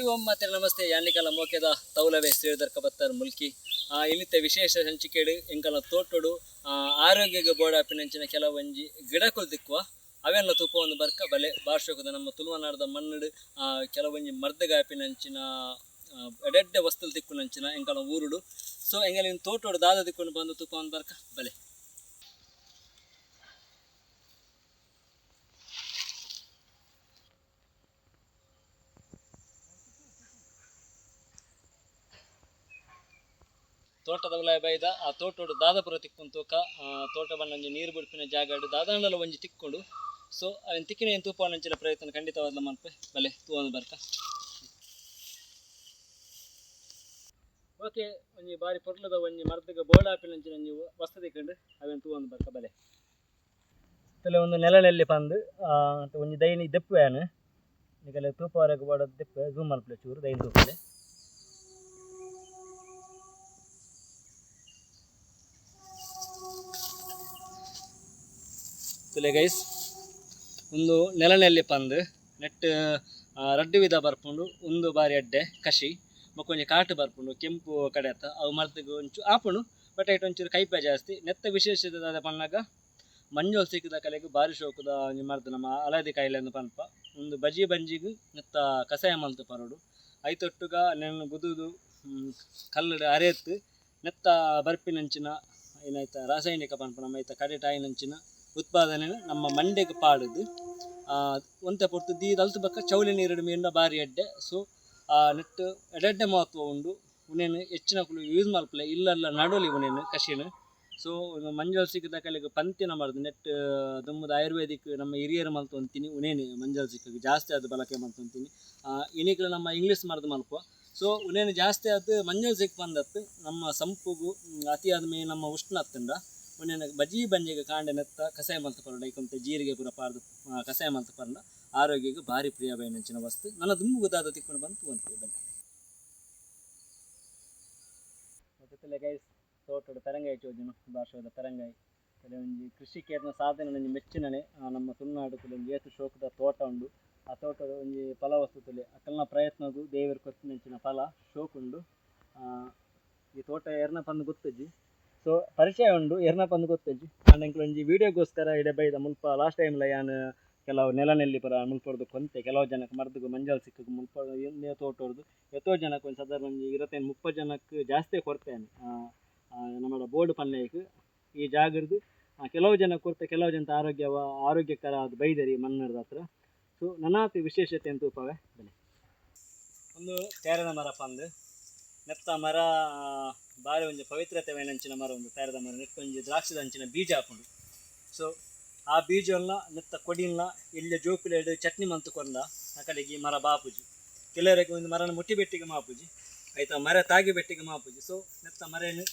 ಹರಿ ಓಂ ಮಾತ್ರ ನಮಸ್ತೆ. ಯಾನಿಕಲ ಮೋಕೆದ ತೌಲವೇ ಶ್ರೀಧರ್ ಕಬತ್ತರ್ ಮುಲ್ಕಿ. ಆ, ಇಲ್ಲಿತ್ತ ವಿಶೇಷ ಹಂಚಿಕೆಡು ಎಂಕಲ ತೋಟುಡು ಆರೋಗ್ಯಗೆ ಬೋಡಾಪಿನಂಚಿನ ಕೆಲವೊಂಜಿ ಗಿಡಕುಲು ದಿಕ್ಕುವ. ಅವೆಲ್ಲ ತುಪ್ಪವನ್ನು ಬರ್ಕ ಬಲೆ ಬಾರ್ಷಕದ ನಮ್ಮ ತುಳುವನಾಡದ ಮಣ್ಣಡು ಕೆಲವೊಂಜಿ ಕೆಲವೊಂಜಿ ಮರ್ದಗಾಪಿನಂಚಿನ ಎಡೆಡ್ಡೆ ವಸ್ತುಲು ತಿಕ್ಕುನಂಚಿನ ಎಂಕಲ ಊರುಡು. ಸೊ ಎಂಗಲಿನ ತೋಟೋಡು ದಾದ ದಿಕ್ಕೊಂಡು ಬಂದು ತುಪ್ಪವನ್ನು ಬರ್ಕ ಬಲೆ. ತೋಟದ ಉಲಾಯ ಬೈದ ಆ ತೋಟೋಡು ದಾದಪುರ ತಿಕ್ಕೊಂಡು ತೂಕ ತೋಟ ಬಣ್ಣಂಜಿ ನೀರು ಬಿಡ್ಪಿನ ಜಾಗ ದಾದಾಂಡಲ ಒಂಜಿ ತಿಕ್ಕೊಂಡು ಸೊ ಅವನ್ ತಿಕ್ಕಿನ ಏನು ತೂಪ ನಂಚಿನ ಪ್ರಯತ್ನ ಖಂಡಿತವಾದ ಮನ್ಪೆ ಬಲೆ ತೂವೊಂದು ಬರ್ಕ ಓಕೆ ಒಂಜಿ ಬಾರಿ ಪೊರ್ಲದ ಒಂಜಿ ಬೋರ್ಡ್ ಬೋಳಾಪಿನಂಚಿನ ಒಂಜಿ ವಸ್ತು ತಿಕ್ಕೊಂಡು ಅವೇನು ತೂವೊಂದು ಬರ್ಕ ಬಲೆ. ತಲೆ ಒಂದು ಆ, ಅಂತ ಒಂಜಿ ದೈನಿ ಏನು ಈಗಲೇ ತೂಪವರೆಗೆ ಬೋಡೋದು ದೆಪ್ಪೆ ಝೂಮ್ ಮಲ್ಪಲೆ ಚೂರು ದೈನಿ ತೂಪಲೆ ತುಲೆ ಗೈಸ್ ಒಂದು ನೆಲನೆಲ್ಲಿ ಪಂದು, ನೆಟ್ ರಡ್ಡು ವಿಧ ಬರ್ಪುಂಡು ಒಂದು ಬಾರಿ ಅಡ್ಡೆ ಕಷಿ ಮಕ್ಕೊಂಜಿ ಕಾಟು ಬರ್ಪುಂಡು ಕೆಂಪು ಕಡೆ ಅತ್ತ, ಅವು ಮರದಿಗೆ ಒಂಚು ಆಪುಂಡು ಬಟ್ ಐಟ್ ಒಂಚೂರು ಕೈಪ ಜಾಸ್ತಿ. ನೆತ್ತ ವಿಶೇಷದಾದ ಪಣ್ಣಾಗ, ಮಂಜೋಲ್ ಸಿಕ್ಕಿದ ಕಲೆಗೆ ಬಾರಿ ಶೋಕದ ಒಂಜಿ ಮರ್ದ ನಮ್ಮ ಹಳದಿ ಕಾಯಿಲೆ ಅಂದು ಪನ್ಪ ಒಂದು ಬಜಿ ಬಂಜಿಗೆ, ನೆತ್ತ ಕಸಾಯ ಮಲ್ತು ಪರೋಡು. ಐತೊಟ್ಟುಗ ನೆನ್ನು ಗುದುದು ಕಲ್ಲಡು ಅರೆತ್ತು ನೆತ್ತ ಬರ್ಪಿನಂಚಿನ, ಏನಾಯ್ತ, ರಾಸಾಯನಿಕ ಪನ್ಪ ನಮ್ಮ ಐತ ಕಡೆ ಟಾಯಿನಂಚಿನ ಉತ್ಪಾದನೆ ನಮ್ಮ ಮಂಡೆಗೆ ಪಾಡುದು. ಒಂತೆ ಪೊರ್ತು ದಿ ದಲ್ತ ಬಕ್ಕ ಚೌಲಿ ನೀರಿಡು ಮೀನ ಬಾರಿ ಎಡ್ಡೆ. ಸೊ ನೆಟ್ ಎಡೆಡ್ಡೆ ಮಹತ್ವ ಉಂಡು. ಉನೇನು ಹೆಚ್ಚಿನ ಕುಲು ಯೂಸ್ ಮಲ್ಪಲೆ ಇಲ್ಲಲ್ಲ ನಡುಲಿ ಉನೇನು ಕಷಿನ. ಸೊ ಮಂಜಲ್ ಸಿಕ್ಕಿದ ಕಲೆಗೆ ಪಂತಿನ ಮಾಡುದು. ನೆಟ್ ದುಮ್ಮದ ಆಯುರ್ವೇದಿಕ್ ನಮ್ಮ ಹಿರಿಯರು ಮಲ್ತು ಅಂತೀನಿ. ಉನೇನು ಮಂಜಲ್ ಸಿಕ್ಕ ಜಾಸ್ತಿ ಅದು ಬಳಕೆ ಮಲ್ತು ಅಂತೀನಿ. ಇನಿಕ್ಲ ನಮ್ಮ ಇಂಗ್ಲೀಷ್ ಮಾಡ್ದು ಮಲ್ಪುವ ಸೊ ಉನೇನು ಜಾಸ್ತಿ ಅದು ಮಂಜಲ್ ಸಿಕ್ಕ ಬಂದತ್ತು ನಮ್ಮ ಸಂಪುಗು ಅತಿ ಅತಿಯಾದ ಮೇ ನಮ್ಮ ಉಷ್ಣ ಹತ್ತಂಡ ಉನೇನು ಬಜಿ ಬಂಜಿಗ ಕಾಂಡೆ ನೆತ್ತ ಕಸಾಯ ಮಲ್ತು ಪರಡ ಐಕೊಂತ ಜೀರಿಗೆ ಪೂರ ಪಾರ್ದು ಕಸಾಯ ಮಲ್ತು ಪರಡ ಆರೋಗ್ಯಕ್ಕೆ ಭಾರಿ ಪ್ರಿಯ ಬಯನಂಚಿನ ವಸ್ತು. ನನ್ನ ದುಮ್ಮು ಗೊತ್ತಾದ ತಿಕ್ಕೊಂಡು ಬಂತು ಒಂದು ಬನ್ನಿ. ಮತ್ತೆ ಗೈಸ್ ತೋಟದ ತರಂಗಾಯಿ ಚೋಜನು ಭಾಷೆಯ ತರಂಗಾಯಿ. ಕೆಲವೊಂದು ಕೃಷಿ ಕೇರ್ನ ಸಾಧನೆ ನನಗೆ ಮೆಚ್ಚಿನನೆ ನಮ್ಮ ತುಳುನಾಡು ಕೆಲವೊಂದು ಏತು ಶೋಕದ ತೋಟ ಉಂಡು. ಆ ತೋಟದ ಒಂದು ಫಲ ವಸ್ತು ತಲೆ ಅಕಲ್ನ ಪ್ರಯತ್ನಗೂ ದೇವರು ಕೊತ್ತಿನಂಚಿನ ಫಲ ಶೋಕುಂಡು. ಈ ತೋಟ ಎರ್ನ ಪಂದು ಗೊತ್ತಜ್ಜಿ? ಸೊ ಪರಿಚಯ ಉಂಡು. ಎರ್ನಪ್ಪ ಅಂದು ಗೊತ್ತಜ್ಜಿ ಅಂಡ್ ಎಂಕ್ಲು ಒಂಜಿ ವಿಡಿಯೋಗೋಸ್ಕರ ಇಡೆ ಬೈದ ಮುಲ್ಪ ಲಾಸ್ಟ್ ಟೈಮ್ಲ ಯಾನ್ ಕೆಲವು ನೆಲನೆಲ್ಲಿ ಪರ ಮುಲ್ಪೊಡ್ದು ಕೊಂತೆ. ಕೆಲವು ಜನಕ್ಕೆ ಮರ್ದಿಗೂ ಮಂಜಾಲ್ ಸಿಕ್ಕ ಮುಲ್ಪ ತೋಟೋರ್ದು. ಎತ್ತೋ ಜನಕ್ಕೆ ಒಂದು ಸಾಧಾರಣ ಒಂದು ಇರತ್ತೇನು ಮುಪ್ಪ ಜನಕ್ಕೆ ಜಾಸ್ತಿ ಕೊಡ್ತೇನೆ. ನಮ್ಮ ಬೋರ್ಡ್ ಪನ್ನೈಕ್ ಈ ಜಾಗರ್ದು. ಕೆಲವು ಜನ ಕೊಡ್ತೆ, ಕೆಲವು ಜನ ಆರೋಗ್ಯ, ಆರೋಗ್ಯಕರ ಅದು ಬೈದರಿ ಮನ್ನರದ ಹತ್ರ. ಸೊ ನನಾತಿ ವಿಶೇಷತೆ ಅಂತ ಉಪವೆ? ಒಂದು ತೇರದ ಮರ ಪಂದು. ನೆತ್ತ ಮರ ಬಾರೆ ಒಂಜಿ ಪವಿತ್ರತೆ ವೇನಂಚಿನ ಮರ ಒಂದು ತೇರದ ಮರ ನೆತ್ತ ಒಂಜಿ ದ್ರಾಕ್ಷದ ಅಂಚಿನ ಬೀಜ ಹಾಕೊಂಡು. ಸೊ ಆ ಬೀಜವನ್ನ ನೆತ್ತ ಕೊಡಿಲ್ಲ ಇಲ್ಲೇ ಹಿಡಿದು ಚಟ್ನಿ ಮಂತು ಕೊಂದ ಆ ಕಡೆಗೆ ಮರ ಬಾಪುಜಿ. ಕೆಲವರಿಗೆ ಒಂದು ಮರನ ಮುಟ್ಟಿ ಬೆಟ್ಟಿಗೆ ಮಾಪುಜಿ, ಆಯ್ತಾ ಮರ ತಾಗಿ ಬೆಟ್ಟಿಗೆ ಮಾಪುಜಿ. ಸೊ ನೆತ್ತ ಮರೇನು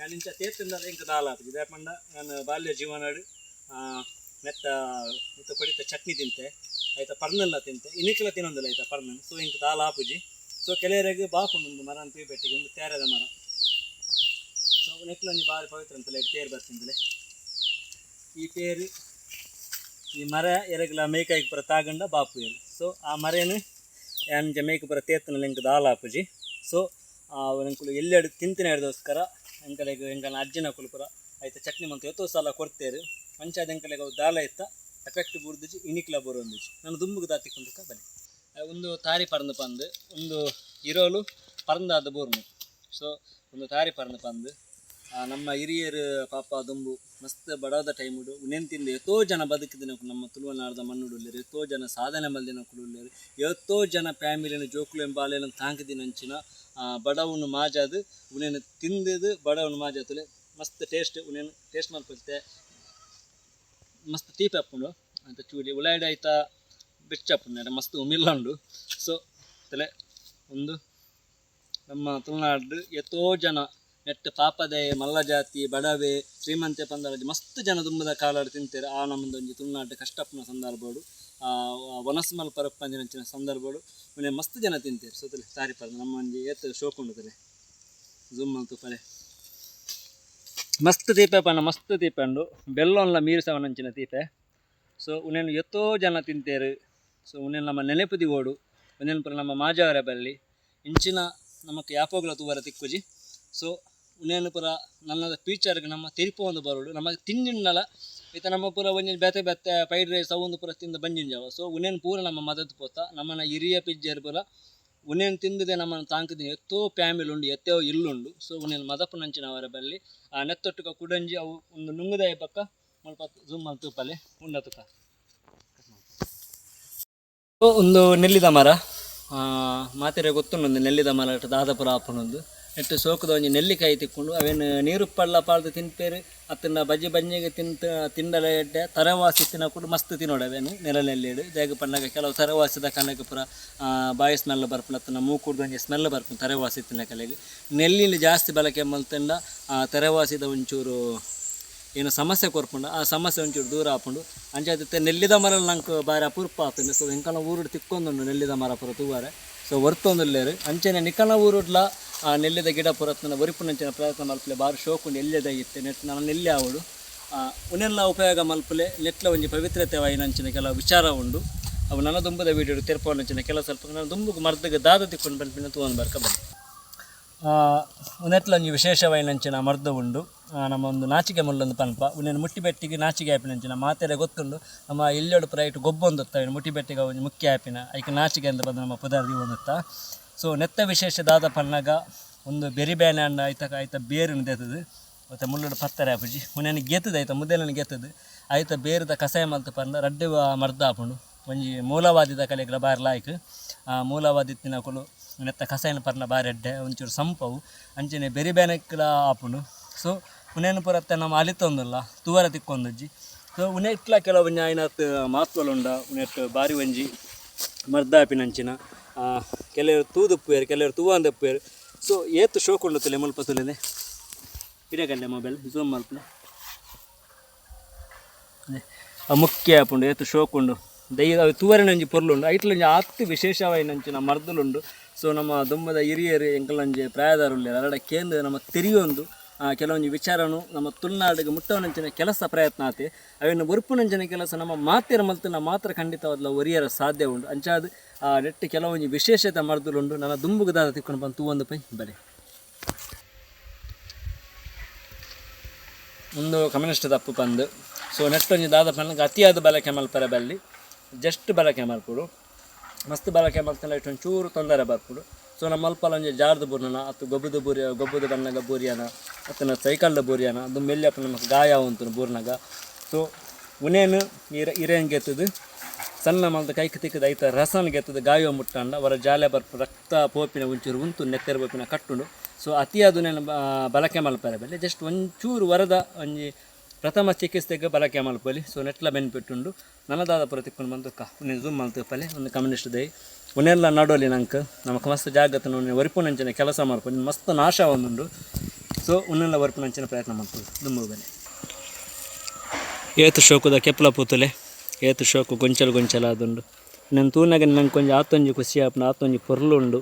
ಯಾನಿಂಚ ತೇತಿಂದ ಇಂಕ ದಾಲ ಆಪುಜಿ ದಾಪಂಡ ನಾನು ಬಾಲ್ಯ ಜೀವನಾಡು ನೆತ್ತ ನೆತ್ತ ಕೊಡಿತ ಚಟ್ನಿ ತಿಂತೆ, ಆಯ್ತಾ ಪರ್ನೆಲ್ಲ ತಿಂತೆ, ಇನಿಕ್ಲ ತಿನ್ನೊಂದಿಲ್ಲ ಆಯ್ತಾ ಪರ್ನನ್. ಸೊ ಇಂಕ ದಾಲ ಆಪುಜಿ ಸೊ ಕೆಲವರಿಗೆ ಬಾಪುಂಡು ಮರ ಅಂತ ಬೆಟ್ಟಿಗೆ ಒಂದು ತೇರದ ಮರ. ಸೊ ನೆಕ್ಲೊಂದು ಬಾರಿ ಪವಿತ್ರ ಅಂತಲೇ ತೇರು ಬರ್ತಿಂದಲೇ. ಈ ಪೇರು ಈ ಮರ ಎರಗಲ ಮೇಕಾಯಿಗೆ ಪುರ ತಾಗಂಡ ಬಾಪು ಏನು ಸೊ ಆ ಮರೇನು ಎಂಜ ಮೇಕ ಪುರ ತೇತನ ಎಂಕ ದಾಲ ಆಪುಜಿ ಸೊ ಎಂಕುಲು ಎಲ್ಲೆಡು ತಿಂತಿನ ಹಿಡ್ದೋಸ್ಕರ ಎಂಕಲೆಗ್ ಎಂಕನ ಅಜ್ಜನ ಕುಲುಪುರ ಆಯ್ತು ಚಟ್ನಿ ಮಂತ್ ಎತ್ತೋ ಸಲ ಕೊಡ್ತೇರು. ಪಂಚಾಯತ್ ಎಂಕಲೆಗೆ ಅವು ದಾಲ ಇತ್ತ ಎಫೆಕ್ಟ್ ಬುರ್ದಿಜಿ ಇನಿಕ್ಲ ಬರೋಂದಿಜಿ ನಾನು ದುಂಬುಗೆ ದಾತಿ ಕುಂದಕ ಬನ್ನಿ. ಒಂದು ತಾರಿ ಪರಂದು ಪಂದು ಒಂದು ಇರೋಲು ಪರಂದಾದ ಬೋರ್ಮು. ಸೊ ಒಂದು ತಾರಿ ಪರಂದು ಪಂದು ನಮ್ಮ ಹಿರಿಯರು ಪಾಪ ದುಂಬು, ಮಸ್ತ್ ಬಡವದ ಟೈಮುಡು ನೆಂತಿಂದ ಎಷ್ಟೋ ಜನ ಬದುಕಿದಿನ ನಮ್ಮ ತುಳುವನಾಡದ ಮಣ್ಣುಡುಲ್ಲೇರು ಎಷ್ಟೋ ಜನ ಸಾಧನೆ ಮಲ್ದಿನ ಕುಡುಲ್ಲರು ಎಷ್ಟೋ ಜನ ಫ್ಯಾಮಿಲಿನ ಜೋಕುಲು ಎಂಬಾಲೆನ ತಾಂಕಿದಿನಂಚಿನ ಬಡವನು ಮಾಜಾದು, ಉನೇನು ತಿಂದದು ಬಡವನು ಮಾಜಾತುಲೆ ಮಸ್ತ್ ಟೇಸ್ಟ್ ಉನೇನು ಟೇಸ್ಟ್ ಮಾಡ್ಕೊಳ್ತೆ, ಮಸ್ತ್ ತೀಪೆ ಅಪ್ಪುಂಡು ಅಂತ ಚೂಡಿ, ಉಳ್ಳಾಗಡ್ಡೆ ಆಯ್ತಾ ಬೆಚ್ಚಪ್ಪುಂಡು ಮಸ್ತ್ ಉಮಿಲ್ಲಂಡು. ಸೊ ತಲೆ ಒಂದು ನಮ್ಮ ತುಳುನಾಡು ಎತ್ತೋ ಜನ, ನೆಟ್ಟ ಪಾಪದೆ ಮಲ್ಲ ಜಾತಿ ಬಡವೆ, ಶ್ರೀಮಂತೆ ಪಂದರಾಜ್ ಮಸ್ತ್ ಜನ ತುಂಬದ ಕಾಲಾಡು ತಿಂತಾರೆ ಆ ನಮ್ಮದೊಂದು ತುಳುನಾಡು ಕಷ್ಟಪ್ಪನ ಸಂದರ್ಭಡು ವನಸ್ಮಲ್ ಪರಪ್ಪಂಜಿನಂಚಿನ ಸಂದರ್ಭಡು ಮನೆ ಮಸ್ತ್ ಜನ ತಿಂತಾರೆ. ತಲೆ ಸಾರಿ ಪರ ನಮ್ಮ ಒಂಜಿ ಏತ ಶೋಕೊಂಡು ತಲೆ. ಝೂಮ್ ಅಂತ ಮಸ್ತ್ ತೀಪೆ ಪಣ್ಣ ಮಸ್ತ್ ತೀಪೆ ಉಂಡು. ಬೆಲ್ಲೊನ್ಲ ಮೀರಿಸವನಂಚಿನ ತೀಪೆ. ಸೊ ಉನೇನು ಎತ್ತೋ ಜನ ತಿಂತೇರು ಸೊ ಉನೇನು ನಮ್ಮ ನೆನಪುದಿ ಓಡು ಒಂದೇನು ಪುರ ನಮ್ಮ ಮಾಜಾವರ ಬಲ್ಲಿ, ಇಂಚಿನ ನಮಕ್ ಯಾಪೋಗ್ಲ ತೂವರ ತಿಕ್ಕುಜಿ. ಸೊ ಉನೇನು ಪುರ ನನ್ನ ಫ್ಯೂಚರ್ಗೆ ನಮ್ಮ ತಿರುಪು ಒಂದು ಬರೋಡು ನಮಗೆ ತಿಂಡಿನಲ ಈತ ನಮ್ಮ ಪೂರ ಒಂಜಿ ಬೆತೆ ಬೆತ್ತೆ ಫ್ರೈಡ್ ರೈಸ್ ಅವು ಒಂದು ಪೂರ ತಿಂದು ಸೊ ಉನೇನು ಪೂರ ನಮ್ಮ ಮದತ್ ಪೋತ, ನಮ್ಮನ ಹಿರಿಯ ಪಿಜ್ಜರ್ ಪೂರ ಉನೇನು ತಿಂದಿದೆ ನಮ್ಮನ್ನು ತಾಂಕದಿನ ಎತ್ತೋ ಫ್ಯಾಮಿಲಿ ಉಂಡು, ಎತ್ತೋ ಇಲ್ಲುಂಡು ಸೊ ಉನೇನು ಮದಪ್ಪು ನಂಚಿನವರ ಬಲ್ಲಿ, ಆ ನೆತ್ತೊಟ್ಟುಕ ಕುಡಂಜಿ ಅವು ಒಂದು ನುಂಗದ ಪಕ್ಕ ಮಲ್ಪ ಜೂಮ್ ಅಲ್ಲಿ ತೂಪಲೆ ಉಂಡ ಒಂದು ನೆಲ್ಲಿದ ಮರ. ಮಾತೆರೆ ಗೊತ್ತುಂಡು ನೆಲ್ಲಿದ ಮರ ದಾದಪುರ ಆಪನೊಂದು ನೆಟ್ಟು ಸೋಕದ ಒಂಜಿ ನೆಲ್ಲಿಕಾಯಿ ತಿಕ್ಕೊಂಡು, ಅವೇನು ನೀರು ಪಳ್ಳ ಪಾಳ್ದು ತಿನ್ಪೇರು, ಅತ್ತನ್ನ ಬಜ್ಜಿ ಬಂಜಿಗೆ ತಿಂತ, ತಿಂಡಲ ಎಡ್ಡೆ, ತರವಾಸಿ ತಿನ್ನಕೊಂಡು ಮಸ್ತ್ ತಿನ್ನೋಡು ಅವೇನು ನೆರಳೆಲ್ಲಿಡು ಜಾಗ ಪಣ್ಣಾಗ ಕೆಲವು ತರವಾಸಿದ ಕನಕ ಪುರ ಬಾಯಿ ಸ್ಮೆಲ್ ಬರ್ಪುನ ಮೂ ಮೂಕುಡ್ದು ಒಂಜಿ ಸ್ಮೆಲ್ ಬರ್ಪು ತರವಾಸಿ ತಿನ್ನ ಕಲೆಗೆ. ನೆಲ್ಲಿಲಿ ಜಾಸ್ತಿ ಬಳಕೆ ಮಲ್ತಂಡ ತರವಾಸಿದ ಒಂಚೂರು ಏನು ಸಮಸ್ಯೆ ಕೊರ್ಪುಂಡು ಆ ಸಮಸ್ಯೆ ಒಂಚೂರು ದೂರ ಆಪುಂಡು ಅಂಚಾದಿತ್ತೆ ನೆಲ್ಲಿದ ಮರ ನಂಗೆ ಬಾರಿ ಅಪರೂಪ ಆಗ್ತದೆ. ಸೊ ಎಂಕಲ ಊರುಡು ತಿಕ್ಕೊಂದುಂಡು ನೆಲ್ಲಿದ ಮರ ಪುರ ತೂವಾರೆ. ಸೊ ಒರ್ತೊಂದುಲ್ಲೇರು ಅಂಚೆನೆ ನಿಕಲ ಊರುಡ್ಲ ಆ ನೆಲ್ಲಿದ ಗಿಡ ಪುರತ್ನ ಒರಿಪುನಂಚಿನ ಪ್ರಯತ್ನ ಮಲ್ಪಲೆ ಬಾರಿ ಶೋಕುಂಡು ಎಲ್ಲೆದಾಗಿತ್ತೆ ನೆಟ್ ನಾನು ನೆಲ್ಲಿ ಆವಡು. ಉನೆಲ್ಲ ಉಪಯೋಗ ಮಲ್ಪಲೆ, ನೆಟ್ಲ ಒಂಜಿ ಪವಿತ್ರತೆ ವಾಯಿನಂಚಿನ ಕೆಲವು ವಿಚಾರ ಉಂಡು. ಅವು ನನ್ನ ದುಂಬದ ವೀಡಿಯೋ ತೆರ್ಪವನಂಚಿನ ಕೆಲವು ಸ್ವಲ್ಪ ನಾನು ದುಂಬಕ್ಕೆ ಮರ್ದಗೆ ದಾದ ತಿಕ್ಕೊಂಡು ಬಂದ್ಬಿಟ್ಟು ತಗೊಂಡು ಬರ್ಕ ಬನ್ನಿ ಉನೆಟ್ಲ ಒಂಜಿ ವಿಶೇಷವಾಯಿನಂಚಿನ ಮರ್ದ ಉಂಡು. ನಮ್ಮ ಒಂದು ನಾಚಿಕೆ ಮುಳ್ಳೊಂದು ಪನ್ಪ. ಉನ್ನೇನು ಮುಟ್ಟಿಬೆಟ್ಟಿಗೆ ನಾಚಿಕೆ ಅಂಚಿನ ಮಾತೆರೆ ಗೊತ್ತುಂಡು. ನಮ್ಮ ಎಲ್ಲೆಡು ಪ್ರೈಟ್ ಗೊಬ್ಬೊಂದು ಮುಟ್ಟಿ ಬೆಟ್ಟಿಗೆ ಒಂದು ಮುಖ್ಯ ಆಪಿನ. ಐಕೆ ನಾಚಿಕೆ ಅಂತ ಬಂದು ನಮ್ಮ ಪದಾರ್ಥ ಒಂದುತ್ತ ಸೊ ನೆತ್ತ ವಿಶೇಷ ದಾದ ಪನ್ನಗ ಒಂದು ಬೆರಿ ಬೇನೆ ಅಂಡ ಐತ ಐತ ಬೇರು ದೇತದು. ಮತ್ತು ಮುಳ್ಳಡು ಪತ್ತರ ಆಪುಜಿ. ಉನ್ನೇನು ಗೆತ್ತದ ಐತ ಮುದ್ದೆನ ಗೆತ್ತದು ಐತ ಬೇರದ ಕಸಾಯ ಮಲ್ತ ಪನ್ನ ರಡ್ಡು ಮರ್ದ ಆಪುಂಡು. ಒಂಜಿ ಮೂಲವಾದಿದ ಕಲೆಗಳ ಬಾರಿ ಲಾಯ್ಕ್. ಆ ಮೂಲವಾದಿ ತಿನ್ನಕೊಲು ನೆತ್ತ ಕಸಾಯನ ಪರ್ನ ಬಾರಿ ಎಡ್ಡೆ, ಒಂಚೂರು ಸಂಪವು. ಅಂಚನೆ ಬೆರಿ ಬೇನೆಕ್ಲ ಆಪುಂಡು. ಸೊ ಉನೇನು ಪುರತ್ತೆ ನಮ್ಮ ಅಲಿತೊಂದುಲ್ಲ ತೂವರ ತಿಕ್ಕೊಂದಜ್ಜಿ ಸೊ ಉನೆ ಇಟ್ಲ ಕೆಲವು ಐನತ್ ಮಾತ್ವಲುಂಡ ಉನೆಟ್ ಬಾರಿ ಒಂಜಿ ಮರ್ದಾಪಿನಂಚಿನ ಕೆಲವರು ತೂದುಪ್ಪುಯರು ಕೆಲವರು ತೂವಂದಪ್ಪುಯರು ಸೊ ಏತು ಶೋಕೊಂಡು ತಲೆ ಮುಲ್ಪ ತುಲೆದೆ ಇಡಗಲ್ಲೆ ಮೊಬೈಲ್ ಝೂಮ್ ಮಲ್ಪಲೆ ಮುಖ್ಯ ಆಪುಂಡು ಏತು ಶೋಕುಂಡು ದೈ ಅವು ತೂವರಿನಂಜಿ ಪೊರ್ಲುಂಡು ಐಟ್ಲಂಜಿ ಆತ್ತು ವಿಶೇಷವಾಯಿನಂಚಿನ ಮರ್ದಲುಂಡು. ಸೊ ನಮ್ಮ ದುಮ್ಮದ ಹಿರಿಯರು ಎಂಕಲಂಜಿ ಪ್ರಾಯದಾರುಳ್ಳಿ ಅರಡ ಕೇಂದ್ರ ನಮ್ಮ ತೆರಿಯೊಂದು ಕೆಲವೊಂದು ವಿಚಾರನು ನಮ್ಮ ತುಳುನಾಡಿಗೆ ಮುಟ್ಟವನಂಚಿನ ಕೆಲಸ ಪ್ರಯತ್ನ ಆತಿ. ಅವನ್ನು ಬುರ್ಪುನಂಚಿನ ಕೆಲಸ ನಮ್ಮ ಮಾತೆರ ಮಲ್ತಿನ ಮಾತ್ರ ಖಂಡಿತವಾದ ಒರಿಯರ ಸಾಧ್ಯ ಉಂಡು ಅಂಚಾದ, ಆ, ನೆಟ್ಟು ಕೆಲವೊಂದು ವಿಶೇಷತೆ ಮರ್ದಲುಂಡು ನನ್ನ ದುಂಬುಗದಾದ ತಿಕ್ಕೊಂಡು ಬಂದು ಒಂದು ಪೈ, ಬರೆ. ಒಂದು ಕಮ್ಯುನಿಸ್ಟ್ ತಪ್ಪು ಬಂದು. ಸೊ, ನೆಟ್ಟೊಂದು ದಾದ ನನಗೆ ಅತಿಯಾದ ಬಳಕೆ ಮಲ್ಪರ ಬಲ್ಲಿ. ಜಸ್ಟ್ ಬಳಕೆ ಮಲ್ಪುಡು ಮಸ್ತ್ ಬಳಕೆ ಮಾಡ್ತಾನೆ ಇಷ್ಟೊಂದು ಚೂರು ತೊಂದರೆ ಬರ್ಪುಡು. ಸೊ ನಮ್ಮ ಮಲ್ಪಲ ಒಂಜಿ ಜಾರ್ದು ಬುರ್ನ ಅತ್ತು ಗೊಬ್ಬದ ಬೂರಿ ಗೊಬ್ಬದ ಬಣ್ಣಗ ಬೂರಿಯನ, ಅತ್ತನ ಸೈಕಲ್ದ ಬೂರಿಯನ, ಅದು ಮೆಲ್ಲಪ್ಪ ನಮಗೆ ಗಾಯ ಉಂಟು ಬೂರ್ನಾಗ. ಸೊ ಉನೇನು ಇರ ಇರೇನ್ ಗೆತ್ತದು? ಸಣ್ಣ ಮಲ್ದ ಕೈಕ್ ತಿಕ್ಕದ ಐತ ರಸನ್ ಗೆತ್ತದ, ಗಾಯ ಮುಟ್ಟಂಡ. ಅವರ ಜಾಲೆ ಬರ್ಪು ರಕ್ತ ಪೋಪಿನ ಒಂಚೂರು ಉಂಟು ನೆತ್ತೆರ ಪೋಪಿನ ಕಟ್ಟುಂಡು. ಸೊ ಅತಿಯಾದ ಬಳಕೆ ಮಲ್ಪರೆ ಬೆಲೆ ಜಸ್ಟ್ ಒಂಚೂರು ವರದ ಒಂಜಿ ಪ್ರಥಮ ಚಿಕಿತ್ಸೆಗೆ ಬಳಕೆ ಮಲ್ಪಲಿ ಸೊ ನೆಟ್ಲ ಉಂಡು ನನ್ನದಾದ ಪ್ರತಿಕೊಂಡು ಬಂದು ಕ ಉನ್ನೆ ಝೂಮ್ ಮಲ್ತಪ್ಪಲೆ ಒಂದು ಕಮ್ಯುನಿಸ್ಟ್ ದೈ. ಉನ್ನೆಲ್ಲ ನಡೋಲಿ ನಂಕ ನಮಗೆ ಮಸ್ತ್ ಜಾಗತ್ತ ಉನ್ನೆ ಒರಿಪುನಂಚಿನ ಕೆಲಸ ಮಾಡ್ಕೊಂಡು ಮಸ್ತ್ ನಾಶ ಒಂದುಂಡು. ಸೊ ಉನ್ನೆಲ್ಲ ವರಿಪುನಂಚಿನ ಪ್ರಯತ್ನ ಮಾಡ್ಬೋದು ಬನ್ನಿ ಏತು ಶೋಕುದ ಕೆಪ್ಲ ಪೂತಲೆ. ಏತು ಶೋಕು ಗೊಂಚಲು ಗೊಂಚಲ ಅದುಂಡು ನನ್ನ ತೂನಾಗ ನಂಗೆ ಕೊಂಚ ಆತೊಂಜಿ ಖುಷಿ ಆಪನ, ಆತೊಂಜಿ ಪೊರ್ಲುಂಡು.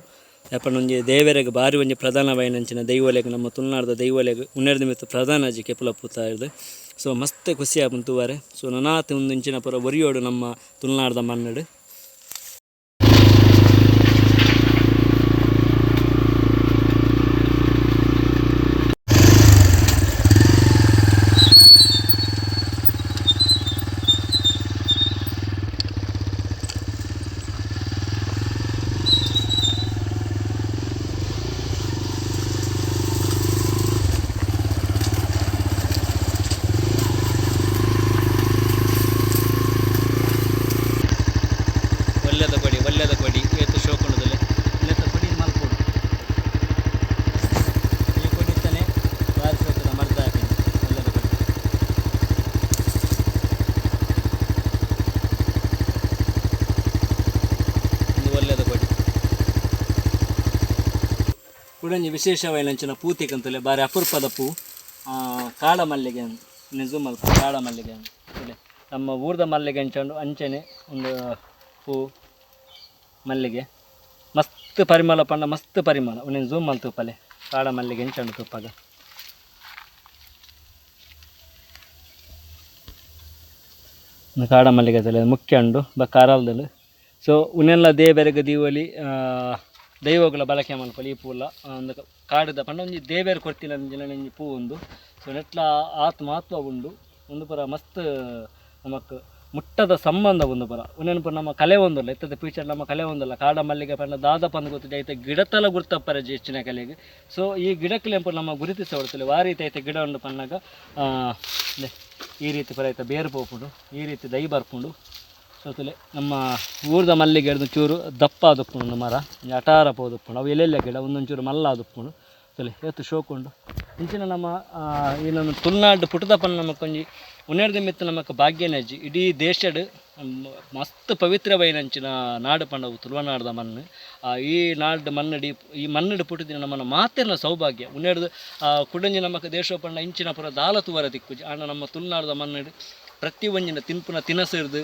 ಯಾಪನೊಂಜಿ ದೇವರಿಗೆ ಬಾರಿ ಒಂಜಿ ಪ್ರಧಾನವಾಯಿನಂಚಿನ ದೈವಲೆಗೆ, ನಮ್ಮ ತುಳುನಾಡದ ದೈವಲೆಗೆ ಉನ್ನೆರದ ಮಿತ್ತು ಪ್ರಧಾನ ಕೆಪ್ಲ ಪೂತ ಇರ್ದು. ಸೊ ಮಸ್ತ್ ಖುಷಿ ಆಪುನ್ ತೂವಾರೆ ಸೊ ನನಾತ್ ಉಂದಿಂಚಿನ ಪರ ಪುರ ಒರಿಯೋಡು ನಮ್ಮ ತುಳುನಾಡ್ದ ಮನ್ನಡು ಒಳ್ಳೆದ ಕೊಡಿ ಒಳ್ಳೆದ ಕೊಡಿ ಏತು ಶೋಕುಣದಲ್ಲಿ ಒಳ್ಳೆದ ಕೊಡಿ ಮಲ್ಕೊಡು ಈ ಕೊಡಿತಾನೆ ಬಾರಿ ಶೋಕದ ಮರ್ದ ಹಾಕಿನಿ ಒಳ್ಳೆದ ಕೊಡಿ ಒಂದು ಒಳ್ಳೆದ ಕೊಡಿ ಕುಡಂಜಿ ವಿಶೇಷವಾಯಿನಂಚಿನ ಪೂತಿಕಂತಲೇ ಬಾರಿ ಅಪರೂಪದ ಪೂ ಕಾಳ ಮಲ್ಲಿಗೆ ನಿಜು ಮಲ್ಪ ಕಾಡ ಮಲ್ಲಿಗೆ ಅಂತ ನಮ್ಮ ಊರ್ದ ಮಲ್ಲಿಗೆ ಅಂಚಂಡು ಅಂಚನೆ ಒಂದು ಪೂ ಮಲ್ಲಿಗೆ. ಮಸ್ತ್ ಪರಿಮಳ ಪಂಡ ಮಸ್ತ್ ಪರಿಮಳ. ಒಂದೇನು ಝೂಮ್ ಮಲ್ ಪಲೆ ಕಾಡ ಮಲ್ಲಿಗೆ ಎಂಚಂಡು ತುಪ್ಪದ ಕಾಡ ಮಲ್ಲಿಗೆ ಮುಖ್ಯ ಉಂಡು, ಬ ಕಾರಲ್ದಲ್ಲಿ. ಸೊ ಉನೆಲ್ಲ ಬೆರಗ ದೀವಲಿ ದೈವಗಳ ಬಳಕೆ ಮಲ್ಪಲಿ ಈ ಪೂಲ ಒಂದು ಕಾಡದ ಪಂಡ ಒಂಜಿ ದೇವೇರು ಅಂಜಿನ ಒಂಜಿ ಪೂ ಒಂದು. ಸೊ ನೆಟ್ಲ ಆತ್ ಮಹತ್ವ ಉಂಡು ಒಂದು ಪರ ಮಸ್ತ್, ನಮಕ್ ಮುಟ್ಟದ ಸಂಬಂಧ ಒಂದು ಪರ. ಒಂದೇನು ಪುರ ನಮ್ಮ ಕಲೆ ಒಂದಲ್ಲ ಇತ್ತದ ಪೀಚರ್ ನಮ್ಮ ಕಲೆ ಒಂದಲ್ಲ. ಕಾಡ ಮಲ್ಲಿಗೆ ಪಂಡ ದಾದ ಪಂದು ಗೊತ್ತಿದೆ, ಐತೆ ಗಿಡತಲ ಗುರ್ತಪ್ಪರ ಹೆಚ್ಚಿನ ಕಲೆಗೆ. ಸೊ ಈ ಗಿಡಕ್ಕೆ ನಮ್ಮ ಗುರುತಿಸ ಹೊಡ್ತಲ್ಲಿ ಆ ರೀತಿ ಐತೆ ಗಿಡ ಉಂಡು ಪನ್ನಾಗ ಈ ರೀತಿ ಪರ ಐತೆ ಬೇರು ಪೋಪುಂಡು. ಈ ರೀತಿ ದೈ ಬರ್ಪುಂಡು. ಸೋತಲೆ, ನಮ್ಮ ಊರ್ದ ಮಲ್ಲಿಗೆ ಹಿಡಿದು ಚೂರು ದಪ್ಪ ಆದುಪ್ಪುಂಡು ಮರ ಒಂಜಿ ಅಟಾರ ಪೋದುಪ್ಪುಂಡು ಅವು ಎಲ್ಲೆಲ್ಲ ಗಿಡ ಒಂದೊಂಚೂರು ಮಲ್ಲ ಆದುಪ್ಪುಂಡು ಸೊಲೆ ಎತ್ತು ಶೋಕುಂಡು. ಇಂಚಿನ ನಮ್ಮ ಈ ನಮ್ಮ ತುಳುನಾಡು ಪುಟದಪ್ಪನ ನಮಕ್ ಕೊಂಜಿ ಉನ್ನೆರ್ದ ಮಿತ್ತು ನಮಕ್ ಭಾಗ್ಯನಜ್ಜಿ, ಇಡೀ ದೇಶಡ್ ಮಸ್ತ್ ಪವಿತ್ರವೈನಂಚಿನ ನಾಡು ಪಂಡವು ತುಳುವನಾಡ್ದ ಮಣ್ಣು. ಈ ನಾಡು ಮನ್ನಡಿ, ಈ ಮನ್ನಡು ಪುಟದಿನ ನಮ್ಮನ್ನು ಮಾತೆರ್ನ ಸೌಭಾಗ್ಯ. ಉನ್ನೆಡ್ದು ಕುಡಂಜಿ ನಮಕ್ ದೇಶ ಪಂಡ ಇಂಚಿನ ಪುರ ದಾಲ ತುವರ ದಿಕ್ಕುಜಿ, ಆಂಡ ನಮ್ಮ ತುಳುನಾಡ್ದ ಮನ್ನಡು. ಪ್ರತಿ ಒಂಜಿನ ತಿನ್ಪುನ ತಿನಸಿರ್ದು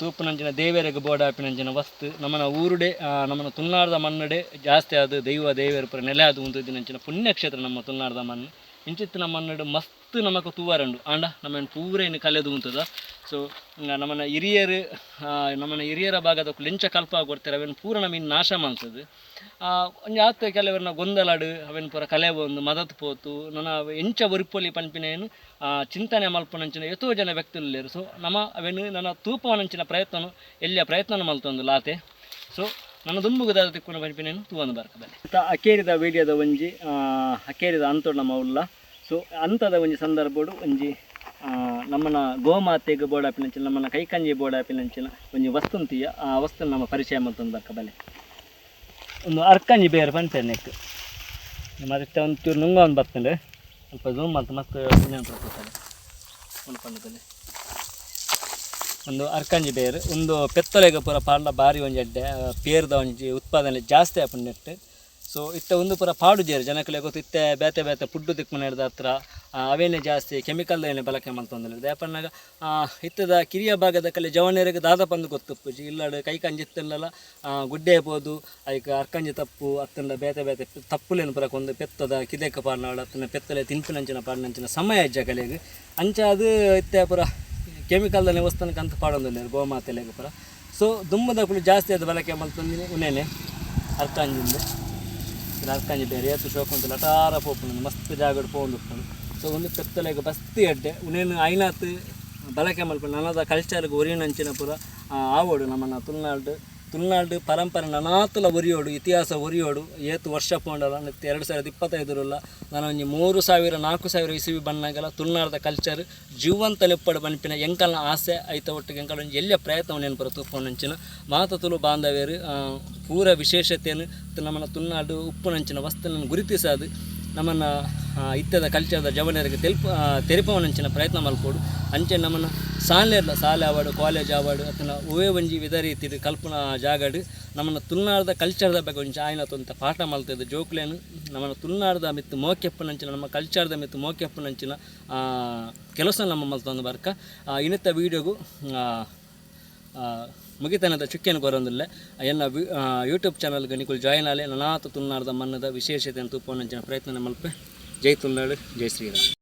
ತೂಪುನಂಚಿನ ದೇವೆರೆಗ್ ಬೋಡಾಪಿನಂಚಿನ ವಸ್ತು, ನಮ್ಮನ ಊರುಡೆ ನಮ್ಮನ ತುಳುನಾಡ್ದ ಮನ್ನಡೆ, ಜಾಸ್ತಿ ಆದ ದೈವ ದೇವೇರ ಪುರ ನೆಲೆ ಆದ ಉಂತದಿನಂಚಿನ ಪುಣ್ಯಕ್ಷೇತ್ರ ನಮ್ಮ ತುಳುನಾಡ್ದ ಮಣ್ಣು. ಇಂಚಿತ್ತಿನ ಮನ್ನಡು ಮಸ್ತ್ ನಮಕ್ ತೂವರಂಡು. ಆಂಡ, ನಮ್ಮನ ಪೂರೈನ ಕಲೆದು ಉಂತದ. ಸೊ ನಮ್ಮನ ಹಿರಿಯರು ನಮ್ಮನ್ನು ನಮ್ಮನ ಹಿರಿಯರ ಭಾಗದ ಲೆಂಚ ಕಲ್ಪ ಕೊಡ್ತಾರೆ ಅವೇನು ಪೂರ ನಮಗೆ ನಾಶ ಮಾಡ್ತದೆ ಒಂಜಿ ಆತ ಕೆಲವರನ್ನ ಗೊಂದಲಾಡು ಅವೇನು ಪೂರ ಕಲೆ ಒಂದು ಮದತ್ ಪೋತು ನನ್ನ ಎಂಚ ಒರಿಪೊಲಿ ಪಂಪಿನೇನು ಆ, ಚಿಂತನೆ ಮಲ್ಪನಂಚಿನ ಎಷ್ಟೋ ಜನ ವ್ಯಕ್ತಿಲೇರು ಸೊ ನಮ್ಮ ಅವೇನು ನನ್ನ ತೂಪವನಂಚಿನ ಪ್ರಯತ್ನ ಎಲ್ಲಿಯ ಪ್ರಯತ್ನ ಮಲ್ತೊಂದು ಲಾತೆ ಸೊ ನನ್ನ ದುಂಬುಗದಾದ ತಿಕ್ಕುನ ಪಂಪಿನೇನು ತೂವೊಂದು ಬರ್ಕದಲ್ಲಿ ಅಕೇರಿದ ವೀಡಿಯೋದ ಒಂಜಿ ಅಕೇರಿದ ಅಂತ ನಮ್ಮ ಉಲ್ಲ ಸೊ ಅಂಥದ ಒಂಜಿ ಸಂದರ್ಭಡು ಒಂಜಿ ನಮ್ಮನ ಗೋಮಾತೆಗೆ ಬೋಡಾಪಿನಂಚಿನ ನಮ್ಮನ ಕೈಕಂಜಿ ಬೋಡಾಪಿನಂಚಿನ ಒಂಜಿ ವಸ್ತುಂತಿಯ ಆ ವಸ್ತುನ ನಮ್ಮ ಪರಿಚಯ ಮತ್ತೊಂದು ಬರ್ಕಬಲೆ ಒಂದು ಅರ್ಕಂಜಿ ಬೇರೆ ಬಂತೆ ನೆಕ್ ಮತ್ತೆ ಒಂದು ಚೂರು ನುಂಗ ಒಂದು ಬರ್ತಂಡೆ ಸ್ವಲ್ಪ ಝೂಮ್ ಮಸ್ತ್ ನೆನಪಿರ್ತದೆ ಒಂದು ಅರ್ಕಂಜಿ ಬೇರು, ಒಂದು ಪೆತ್ತಲೆಗೆ ಪೂರ ಪಾಡ್ಲ ಬಾರಿ ಒಂಜಿ ಅಡ್ಡೆ ಪೇರ್ದ ಒಂಜಿ ಉತ್ಪಾದನೆ ಜಾಸ್ತಿ ಆಪುಂಡು ನೆಟ್ಟು. ಸೊ ಇತ್ತ ಒಂದು ಪೂರ ಪಾಡು ಜೇರು ಜನಕ್ಕೆ ಗೊತ್ತು ಇತ್ತೆ, ಬೇತೆ ಬೇತೆ ಪುಡ್ಡು ದಿಕ್ಕು ಹಿಡ್ದ ಹತ್ರ. ಅವೇನೇ ಜಾಸ್ತಿ ಕೆಮಿಕಲ್ ಏನೇ ಬಳಕೆ ಮಾಡ್ತಂದ್ರೆ ಯಾಪನ್ನಾಗ ಇತ್ತದ ಕಿರಿಯ ಭಾಗದ ಕಲೆ ಜವನೇರಿಗೆ ದಾದ ಪಂದು ಗೊತ್ತಪ್ಪು ಇಲ್ಲ ಕೈ ಕಂಜಿತ್ತಲ್ಲ ಗುಡ್ಡೆ ಹೋದು ಐಕ ಅರ್ಕಂಜಿ ತಪ್ಪು, ಅತ್ತಂಡ ಬೇತೆ ಬೇತೆ ತಪ್ಪುಲೇನು ಪರಕ ಒಂದು ಪೆತ್ತದ ಕಿದೆಕ ಪಾಡ್ನಾಳು ಅತ್ತನ ಪೆತ್ತಲೆ ತಿನ್ಪಿನಂಚಿನ ಪಾಡ್ನಂಚಿನ ಸಮಯ ಅಜ್ಜ ಕಲೆಗೆ. ಅಂಚ ಅದು ಇತ್ತೆ ಪುರ ಕೆಮಿಕಲ್ದಲ್ಲಿ ವಸ್ತನಕ್ಕೆ ಅಂತ ಪಾಡೊಂದಿಲ್ಲ ಗೋಮಾತೆಲೆಗೆ ಪುರ. ಸೊ ದುಮ್ಮದ ಕುಳಿ ಜಾಸ್ತಿ ಅದು ಬಳಕೆ ಮಲ್ತಂದಿನಿ ಉನೇನೆ ಅರ್ಕಂಜಿಂದ. ಅರ್ಕಂಜಿ ಬೇರೆ ಏತು ಶೋಕು ಅಂತ ಲಟಾರ ಪೋಪುಂಡು ಮಸ್ತ್ ಜಾಗಡ್ ಪೋಂದು ಸೊ ಒಂದು ಪೆತ್ತಲೆಗೆ ಬಸ್ತಿ ಅಡ್ಡೆ. ಉನೇನು ಐನಾತ್ ಬಳಕೆ ಮಲ್ಪುಂಡು ನನ್ನದ ಕಲ್ಚರ್ಗೆ ಒರಿಯನಂಚಿನ ಪುರ ಆವೋಡು ನಮ್ಮನ್ನ ತುಳುನಾಡು ತುಳುನಾಡು ಪರಂಪರೆ ನನಾತುಲ ಒರಿಯೋಡು ಇತಿಹಾಸ ಒರಿಯೋಡು ಏತು ವರ್ಷ ಪೋಂಡಲ್ಲ ಮತ್ತು ಎರಡು ಸಾವಿರದ ಇಪ್ಪತ್ತೈದರಲ್ಲ ನಾನು ಒಂಜಿ ಮೂರು ಸಾವಿರ, ನಾಲ್ಕು ಸಾವಿರ ಇಸವಿ ಬಣ್ಣಗಲ ತುಳುನಾಡದ ಕಲ್ಚರ್ ಜೀವಂತ ಲೆಪ್ಪಡು ಬನ್ಪಿನ ಎಂಕಲ್ನ ಆಸೆ ಐತ ಒಟ್ಟಿಗೆ ಎಂಕಲ್ ಒಂಜಿ ಎಲ್ಲಿಯ ಪ್ರಯತ್ನ ನೆನಪರ ತೂಪುನಂಚಿನ ಮಾತ ತುಳು ಬಾಂಧವ್ಯರು ಪೂರ ವಿಶೇಷತೆಯನ್ನು ನಮ್ಮನ್ನ ತುಳುನಾಡು ಉಪ್ಪುನಂಚಿನ ವಸ್ತುವನ್ನು ಗುರುತಿಸದು. ನಮ್ಮನ್ನ ಇತ್ತದ ಕಲ್ಚರ್ದ ಜವನರಿಗೆ ತೆಲ್ಪ ತೆರಿಪವನಂಚಿನ ಪ್ರಯತ್ನ ಮಲ್ಪೋಡು ಅಂಚೆ ನಮ್ಮನ್ನ ಶಾಲೆರ್ಲ ಸಾಲೆ ಅವಾರ್ಡು ಕಾಲೇಜ್ ಅವಾರ್ಡು, ಅಥವಾ ಉವೆ ಒಂಜಿ ವಿಧ ರೀತಿ ಕಲ್ಪನಾ ಜಾಗಡು, ನಮ್ಮನ್ನ ತುಳುನಾಡದ ಕಲ್ಚರ್ದ ಬಗ್ಗೆ ಒಂಚ ಆಯ್ನ ತೊಂತ ಪಾಠ ಮಲ್ತದ್ದು ಜೋಕ್ಲೇನು, ನಮ್ಮನ್ನ ತುಳುನಾಡದ ಮಿತ್ತು ಮೋಕೆಪ್ಪನಂಚಿನ ನಮ್ಮ ಕಲ್ಚರ್ದ ಮಿತ್ತು ಮೋಕೆಪ್ಪನಂಚಿನ ಕೆಲಸ ನಮ್ಮ ಮಲ್ತೊಂದು ಬರ್ಕ. ಇನ್ನಿತ್ತ ವೀಡಿಯೋಗು ಮುಗಿತನದ ಚುಕ್ಕಿಯನ್ನು ಕೊರೊಂದಿಲ್ಲ. ಎಲ್ಲ ಯೂಟ್ಯೂಬ್ ಚಾನಲ್ಗೆ ನಿಕುಲು ಜಾಯಿನ್ ಆಲೆ. ನನಾತು ತುನ್ನಾರ್ದ ಮನ್ನದ ವಿಶೇಷತೆಯನ್ನು ತೂಪವನಂಚಿನ ಪ್ರಯತ್ನ ಮಲ್ಪೆ ಜೈ ತುಳುನಾಡು, ಜೈ ಶ್ರೀರಾಮ್.